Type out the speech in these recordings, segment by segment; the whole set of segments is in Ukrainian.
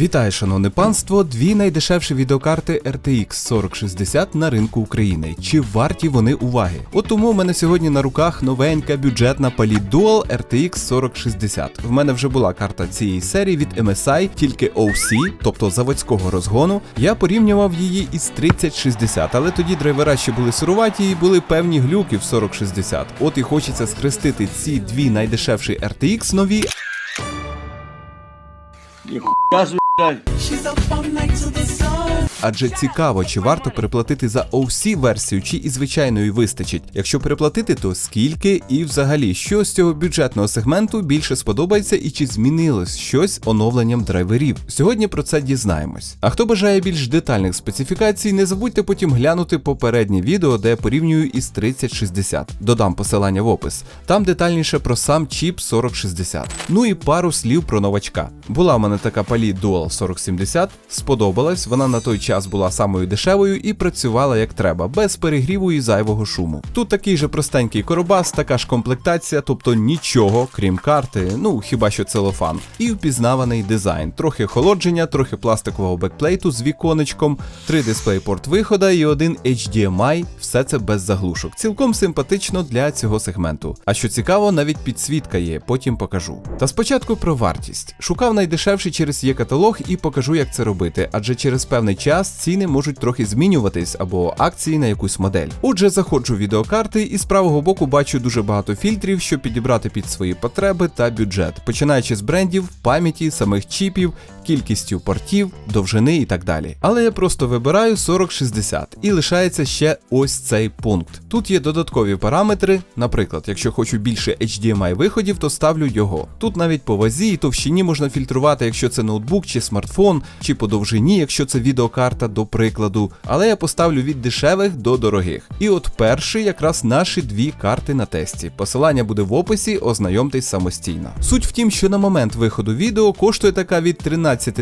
Вітаю, шановне панство! Дві найдешевші відеокарти RTX 4060 на ринку України. Чи варті вони уваги? От тому в мене сьогодні на руках новенька бюджетна Palit Dual RTX 4060. В мене вже була карта цієї серії від MSI, тільки OC, тобто заводського розгону. Я порівнював її із 3060, але тоді драйвера ще були сируваті і були певні глюки в 4060. От і хочеться схрестити ці дві найдешевші RTX нові She's up all night to the sun. Адже цікаво, чи варто переплатити за OC версію, чи і звичайної вистачить. Якщо переплатити, то скільки і взагалі, що з цього бюджетного сегменту більше сподобається і чи змінилось щось оновленням драйверів. Сьогодні про це дізнаємось. А хто бажає більш детальних специфікацій, не забудьте потім глянути попереднє відео, де я порівнюю із 3060. Додам посилання в опис. Там детальніше про сам чіп 4060. Ну і пару слів про новачка. Була в мене така Palit Dual 4070, сподобалась, вона на той час була самою дешевою і працювала як треба, без перегріву і зайвого шуму. Тут такий же простенький коробас, така ж комплектація, тобто нічого, крім карти, ну хіба що целофан, і впізнаваний дизайн, трохи охолодження, трохи пластикового бекплейту з віконечком, три дисплей-порт вихода і один HDMI, все це без заглушок. Цілком симпатично для цього сегменту. А що цікаво, навіть підсвітка є, потім покажу. Та спочатку про вартість. Шукав найдешевший через є каталог і покажу, як це робити, адже через певний час ціни можуть трохи змінюватись або акції на якусь модель. Отже, заходжу в відеокарти і з правого боку бачу дуже багато фільтрів, щоб підібрати під свої потреби та бюджет, починаючи з брендів, пам'яті, самих чіпів, кількістю портів, довжини і так далі. Але я просто вибираю 4060 і лишається ще ось цей пункт. Тут є додаткові параметри. Наприклад, якщо хочу більше HDMI виходів, то ставлю його. Тут навіть по вазі і товщині можна фільтрувати, якщо це ноутбук чи смартфон, чи по довжині, якщо це відеокарта, до прикладу. Але я поставлю від дешевих до дорогих. І от перший якраз наші дві карти на тесті. Посилання буде в описі, ознайомтесь самостійно. Суть в тім, що на момент виходу відео коштує така від 13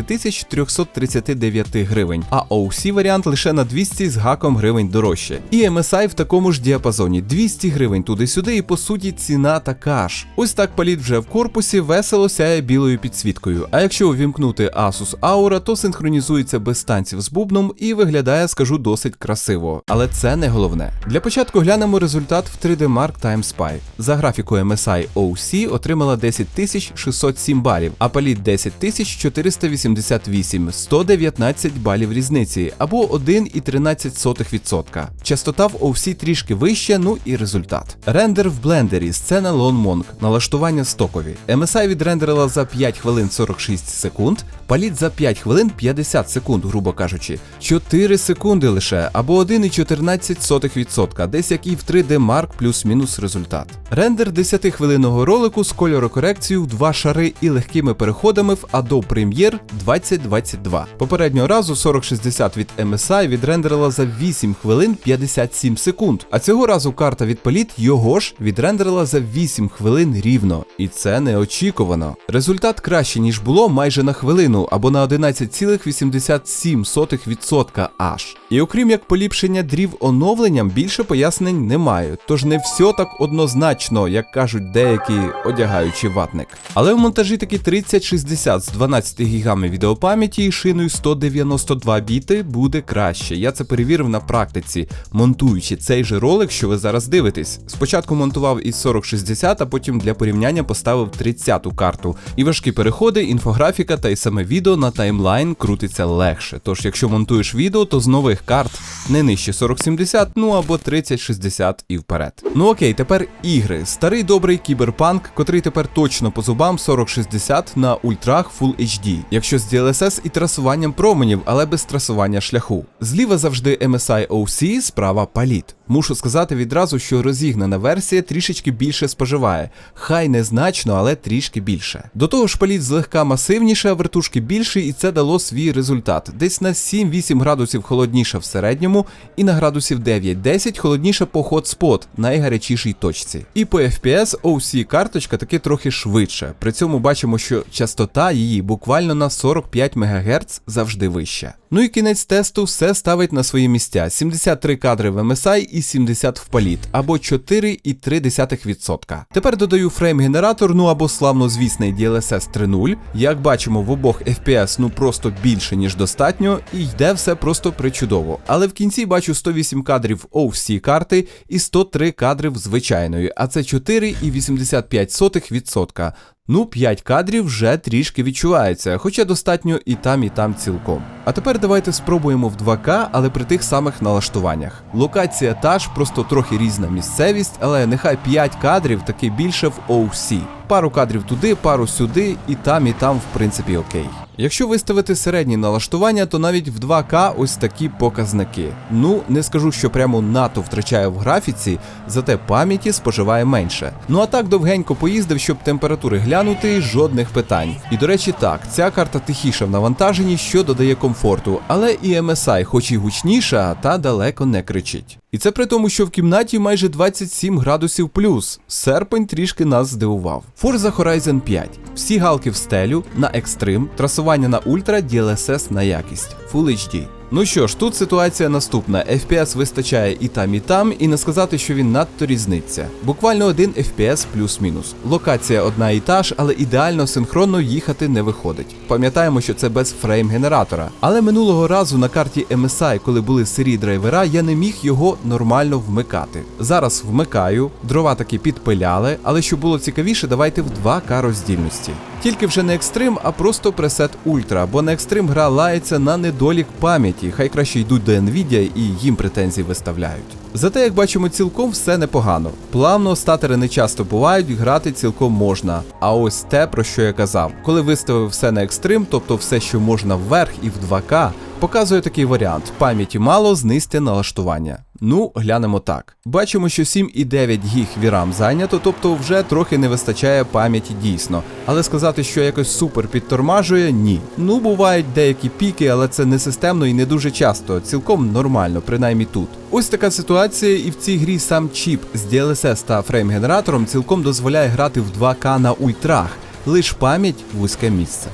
339 гривень, а OC варіант лише на 200 з гаком гривень дорожче. І MSI в такому ж діапазоні 200 гривень туди-сюди, і по суті ціна така ж. Ось так паліт вже в корпусі весело сяє білою підсвіткою. А якщо увімкнути Asus Aura, то синхронізується без станців з бубном і виглядає, скажу, досить красиво. Але це не головне. Для початку глянемо результат в 3D Mark Time Spy. За графікою MSI OC отримала 10 607 балів, а паліт 10 488, 119 балів різниці або 1,13%. Частота в OC трішки вища, ну і результат. Рендер в блендері, сцена Lone Monk, налаштування стокові. MSI відрендерила за 5 хвилин 46 секунд, паліт за 5 хвилин 50 секунд, грубо кажучи. 4 секунди лише, або 1,14%, десь як і в 3D Mark плюс-мінус результат. Рендер 10-хвилинного ролику з кольорокорекцією в два шари і легкими переходами в Adobe Premiere 2022. Попереднього разу 4060 від MSI відрендерила за 8 хвилин 57 секунд. А цього разу карта від Polit його ж відрендерила за 8 хвилин рівно. І це неочікувано. Результат краще, ніж було майже на хвилину або на 11,87% аж. І окрім як поліпшення дрів оновленням, більше пояснень немає. Тож не все так однозначно, як кажуть деякі одягаючи ватник. Але в монтажі таки 3060 з 12 гігами відеопам'яті і шиною 192 біти буде краще. Я це перевірив на практиці, монтуючи цей же ролик, що ви зараз дивитесь. Спочатку монтував із 4060, а потім для порівняння поставив 30-ту карту. І важкі переходи, інфографіка та й саме відео на таймлайн крутиться легше. Тож, якщо монтуєш відео, то з нових карт не нижче 4070, ну або 3060 і вперед. Ну окей, тепер ігри. Старий добрий кіберпанк, котрий тепер точно по зубам 4060 на ультрах Full HD, якщо з DLSS і трасуванням променів, але без трасування шляху. Зліва завжди MSI OC, справа Palit. Мушу сказати відразу, що розігнана версія трішечки більше споживає. Хай незначно, але трішки більше. До того ж, паліт злегка масивніше, а вертушки більше, і це дало свій результат. Десь на 7-8 градусів холодніше в середньому, і на градусів 9-10 холодніше по hotspot, найгарячішій точці. І по FPS OC карточка таки трохи швидше. При цьому бачимо, що частота її буквально на 45 МГц завжди вища. Ну і кінець тесту все ставить на свої місця: 73 кадри в MSI і 70 в політ, або 4,3%. Тепер додаю фрейм-генератор, ну або славнозвісний DLSS 3.0. Як бачимо, в обох FPS ну просто більше, ніж достатньо, і йде все просто причудово. Але в кінці бачу 108 кадрів OFC карти і 103 кадри в звичайної, а це 4,85%. Ну, 5 кадрів вже трішки відчувається, хоча достатньо і там, і там цілком. А тепер давайте спробуємо в 2К, але при тих самих налаштуваннях. Локація та ж, просто трохи різна місцевість, але нехай 5 кадрів таки більше в OC. Пару кадрів туди, пару сюди, і там, і там, в принципі, окей. Якщо виставити середні налаштування, то навіть в 2К ось такі показники. Ну, не скажу, що прямо НАТО втрачає в графіці, зате пам'яті споживає менше. Ну а так довгенько поїздив, щоб температури глянути, жодних питань. І до речі, так, ця карта тихіша в навантаженні, що додає комфорту, але і MSI, хоч і гучніша, та далеко не кричить. І це при тому, що в кімнаті майже 27 градусів плюс. Серпень трішки нас здивував. Forza Horizon 5. Всі галки в стелю на екстрим, трасування на ультра, DLSS на якість. Full HD. Ну що ж, тут ситуація наступна. FPS вистачає і там, і там, і не сказати, що він надто різниться. Буквально один FPS плюс-мінус. Локація одна і та ж, але ідеально синхронно їхати не виходить. Пам'ятаємо, що це без фрейм-генератора. Але минулого разу на карті MSI, коли були сирі драйвера, я не міг його нормально вмикати. Зараз вмикаю, дрова таки підпиляли, але щоб було цікавіше, давайте в 2К роздільності. Тільки вже не екстрим, а просто пресет ультра, бо на екстрим гра лається на недолік пам'яті, хай краще йдуть до Nvidia і їм претензії виставляють. Зате, як бачимо, цілком все непогано. Плавно статери не часто бувають, грати цілком можна. А ось те, про що я казав, коли виставив все на екстрим, тобто все, що можна вверх і в 2К, показує такий варіант: пам'яті мало, знизьте налаштування. Ну, глянемо так. Бачимо, що 7,9 гіг вірам зайнято, тобто вже трохи не вистачає пам'яті дійсно. Але сказати, що якось супер підтормажує, ні. Ну, бувають деякі піки, але це не системно і не дуже часто, цілком нормально, принаймні тут. Ось така ситуація, і в цій грі сам чіп з DLSS та фрейм-генератором цілком дозволяє грати в 2К на ультрах, лиш пам'ять вузьке місце.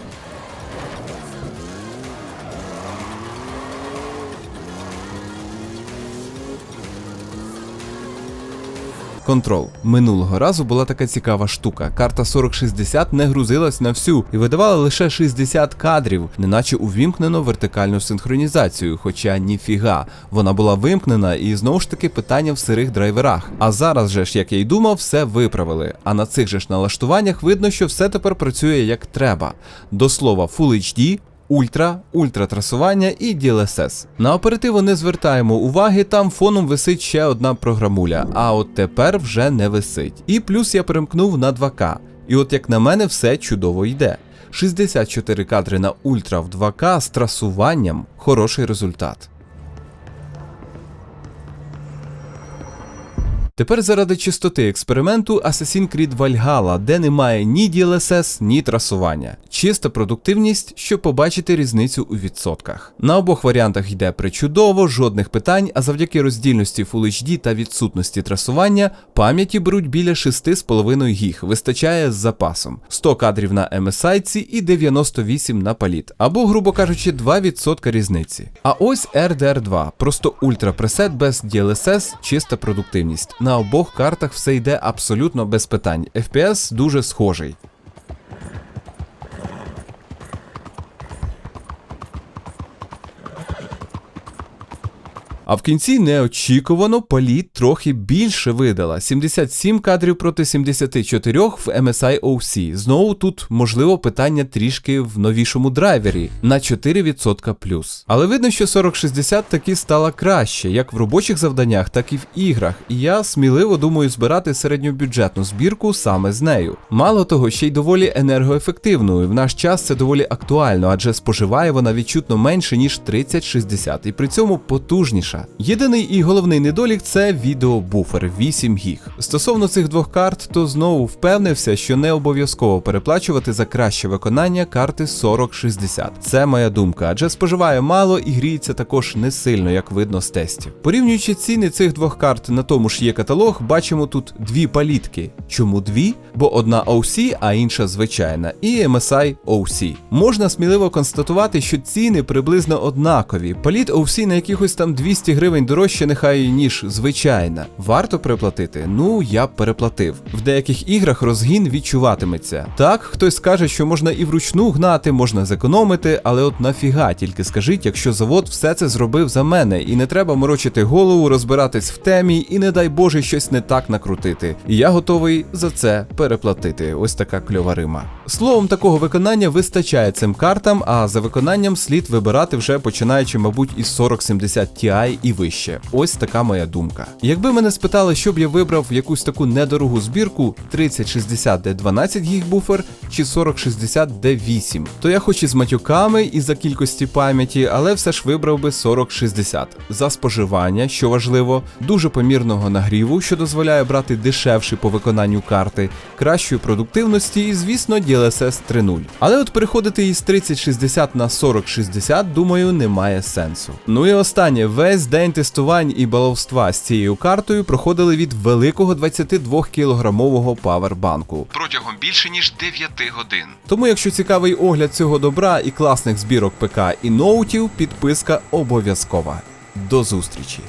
Контрол. Минулого разу була така цікава штука. Карта 4060 не грузилась на всю і видавала лише 60 кадрів, неначе увімкнено вертикальну синхронізацію. Хоча ніфіга, вона була вимкнена і знову ж таки питання в сирих драйверах. А зараз же ж, як я й думав, все виправили. А на цих же ж налаштуваннях видно, що все тепер працює як треба. До слова, Full HD, Ультра, ультратрасування і DLSS. На оперативу не звертаємо уваги, там фоном висить ще одна програмуля, а от тепер вже не висить. І плюс я перемкнув на 2К. І от як на мене, все чудово йде. 64 кадри на ультра в 2К з трасуванням хороший результат. Тепер заради чистоти експерименту Assassin's Creed Valhalla, де немає ні DLSS, ні трасування. Чиста продуктивність, щоб побачити різницю у відсотках. На обох варіантах йде причудово, жодних питань, а завдяки роздільності Full HD та відсутності трасування пам'яті беруть біля 6,5 гіг, вистачає з запасом. 100 кадрів на MSI і 98 на паліт, або, грубо кажучи, 2% різниці. А ось RDR2, просто ультра пресет без DLSS, чиста продуктивність. На обох картах все йде абсолютно без питань. FPS дуже схожий. А в кінці неочікувано політ трохи більше видала 77 кадрів проти 74 в MSI OC. Знову тут можливо питання трішки в новішому драйвері на 4% плюс. Але видно, що 4060 таки стала краще, як в робочих завданнях, так і в іграх. І я сміливо думаю збирати середньобюджетну збірку саме з нею. Мало того, ще й доволі енергоефективною. В наш час це доволі актуально, адже споживає вона відчутно менше ніж 3060 і при цьому потужніша. Єдиний і головний недолік це відеобуфер 8 гіг. Стосовно цих двох карт, то знову впевнився, що не обов'язково переплачувати за краще виконання карти 4060. Це моя думка, адже споживає мало і гріється також не сильно, як видно з тестів. Порівнюючи ціни цих двох карт на тому ж є каталог, бачимо тут дві палітки. Чому дві? Бо одна OC, а інша звичайна, і MSI OC. Можна сміливо констатувати, що ціни приблизно однакові. Паліт OC на якихось там 200 200 гривень дорожче нехай ніж звичайна. Варто переплатити? Ну я б переплатив. В деяких іграх розгін відчуватиметься. Так, хтось скаже, що можна і вручну гнати, можна зекономити, але от нафіга, тільки скажіть, якщо завод все це зробив за мене, і не треба морочити голову, розбиратись в темі, і не дай Боже щось не так накрутити. І я готовий за це переплатити. Ось така кльова рима. Словом, такого виконання вистачає цим картам, а за виконанням слід вибирати вже починаючи, мабуть, із 4070 Ti і вище. Ось така моя думка. Якби мене спитали, щоб я вибрав якусь таку недорогу збірку 3060 де 12 гіг буфер чи 4060 де 8, то я хоч і з матюками і за кількості пам'яті, але все ж вибрав би 4060 за споживання, що важливо, дуже помірного нагріву, що дозволяє брати дешевші по виконанню карти, кращої продуктивності і, звісно, DLSS 3.0. Але от переходити із 3060 на 4060, думаю, немає сенсу. Ну і останнє, весь день тестувань і баловства з цією картою проходили від великого 22 кілограмового павербанку протягом більше ніж 9 годин. Тому, якщо цікавий огляд цього добра і класних збірок ПК і ноутів, підписка обов'язкова. До зустрічі!